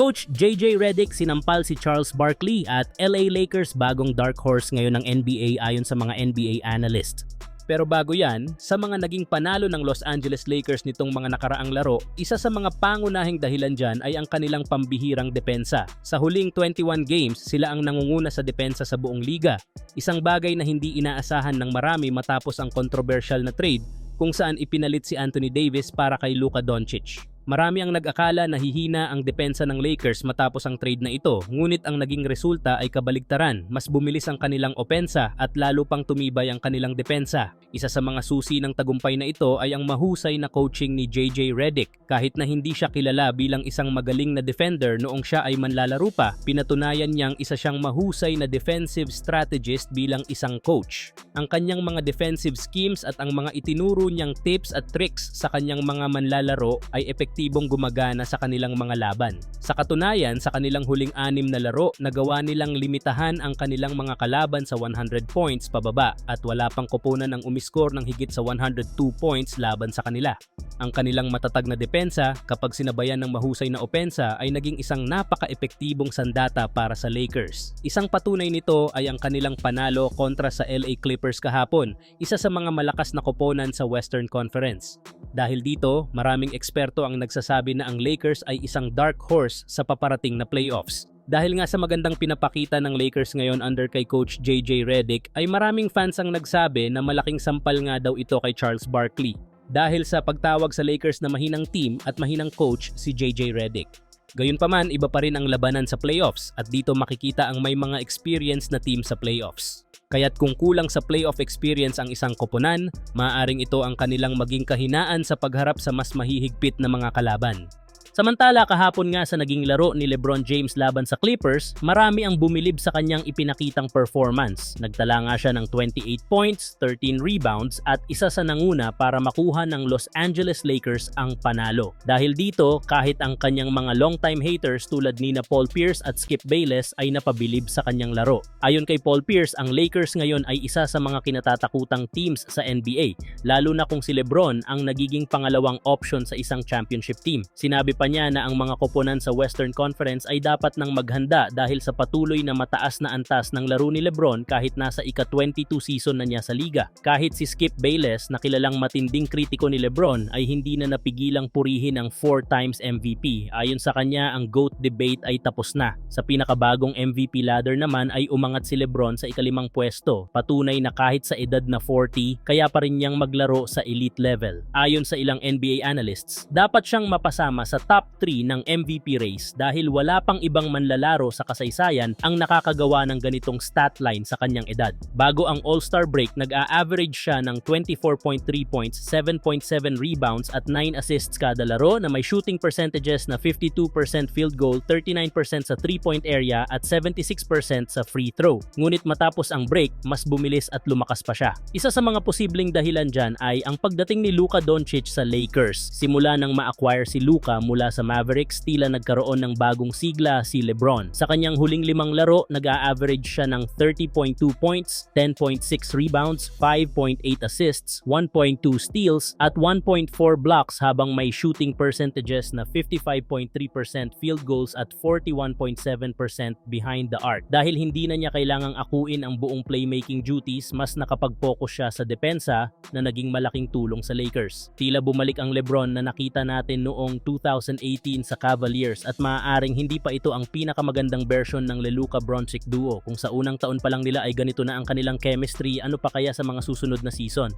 Coach JJ Redick sinampal si Charles Barkley at LA Lakers bagong dark horse ngayon ng NBA ayon sa mga NBA analyst. Pero bago yan, sa mga naging panalo ng Los Angeles Lakers nitong mga nakaraang laro, isa sa mga pangunahing dahilan dyan ay ang kanilang pambihirang depensa. Sa huling 21 games, sila ang nangunguna sa depensa sa buong liga. Isang bagay na hindi inaasahan ng marami matapos ang controversial na trade kung saan ipinalit si Anthony Davis para kay Luka Doncic. Marami ang nag-akala na hihina ang depensa ng Lakers matapos ang trade na ito, ngunit ang naging resulta ay kabaligtaran. Mas bumilis ang kanilang opensa at lalo pang tumibay ang kanilang depensa. Isa sa mga susi ng tagumpay na ito ay ang mahusay na coaching ni JJ Redick. Kahit na hindi siya kilala bilang isang magaling na defender noong siya ay manlalaro pa, pinatunayan niyang isa siyang mahusay na defensive strategist bilang isang coach. Ang kanyang mga defensive schemes at ang mga itinuro niyang tips at tricks sa kanyang mga manlalaro ay epektibong gumagana sa kanilang mga laban. Sa katunayan, sa kanilang huling anim na laro, nagawa nilang limitahan ang kanilang mga kalaban sa 100 points pababa at wala pang koponan ang umiskor ng higit sa 102 points laban sa kanila. Ang kanilang matatag na depensa kapag sinabayan ng mahusay na opensa ay naging isang napaka-epektibong sandata para sa Lakers. Isang patunay nito ay ang kanilang panalo kontra sa LA Clippers kahapon, isa sa mga malakas na koponan sa Western Conference. Dahil dito, maraming eksperto ang nagsasabi na ang Lakers ay isang dark horse sa paparating na playoffs. Dahil nga sa magandang pinapakita ng Lakers ngayon under kay Coach JJ Redick, ay maraming fans ang nagsabi na malaking sampal nga daw ito kay Charles Barkley. Dahil sa pagtawag sa Lakers na mahinang team at mahinang coach si JJ Redick. Gayunpaman, iba pa rin ang labanan sa playoffs at dito makikita ang may mga experience na team sa playoffs. Kaya't kung kulang sa playoff experience ang isang koponan, maaaring ito ang kanilang maging kahinaan sa pagharap sa mas mahihigpit na mga kalaban. Samantala kahapon nga sa naging laro ni LeBron James laban sa Clippers, marami ang bumilib sa kanyang ipinakitang performance. Nagtala nga siya ng 28 points, 13 rebounds at isa sa nanguna para makuha ng Los Angeles Lakers ang panalo. Dahil dito, kahit ang kanyang mga longtime haters tulad ni na Paul Pierce at Skip Bayless ay napabilib sa kanyang laro. Ayon kay Paul Pierce, ang Lakers ngayon ay isa sa mga kinatatakutang teams sa NBA, lalo na kung si LeBron ang nagiging pangalawang option sa isang championship team. Sinabi pa niya na ang mga koponan sa Western Conference ay dapat nang maghanda dahil sa patuloy na mataas na antas ng laro ni Lebron kahit nasa ika-22 season na niya sa liga. Kahit si Skip Bayless na kilalang matinding kritiko ni Lebron ay hindi na napigilang purihin ang 4 times MVP. Ayon sa kanya, ang GOAT debate ay tapos na. Sa pinakabagong MVP ladder naman ay umangat si Lebron sa ikalimang pwesto. Patunay na kahit sa edad na 40, kaya pa rin niyang maglaro sa elite level. Ayon sa ilang NBA analysts, dapat siyang mapasama sa top 3 ng MVP race dahil wala pang ibang manlalaro sa kasaysayan ang nakakagawa ng ganitong stat line sa kanyang edad. Bago ang All-Star break, nag-a-average siya ng 24.3 points, 7.7 rebounds at 9 assists kada laro na may shooting percentages na 52% field goal, 39% sa 3-point area at 76% sa free throw. Ngunit matapos ang break, mas bumilis at lumakas pa siya. Isa sa mga posibleng dahilan dyan ay ang pagdating ni Luka Doncic sa Lakers. Simula nang ma-acquire si Luka mula sa Mavericks, tila nagkaroon ng bagong sigla si LeBron. Sa kanyang huling limang laro, nag-a-average siya ng 30.2 points, 10.6 rebounds, 5.8 assists, 1.2 steals, at 1.4 blocks habang may shooting percentages na 55.3% field goals at 41.7% behind the arc. Dahil hindi na niya kailangang akuin ang buong playmaking duties, mas nakapag-focus siya sa depensa na naging malaking tulong sa Lakers. Tila bumalik ang LeBron na nakita natin noong 2018 sa Cavaliers at maaaring hindi pa ito ang pinakamagandang version ng Leluka Bronchick duo kung sa unang taon pa lang nila ay ganito na ang kanilang chemistry ano pa kaya sa mga susunod na season.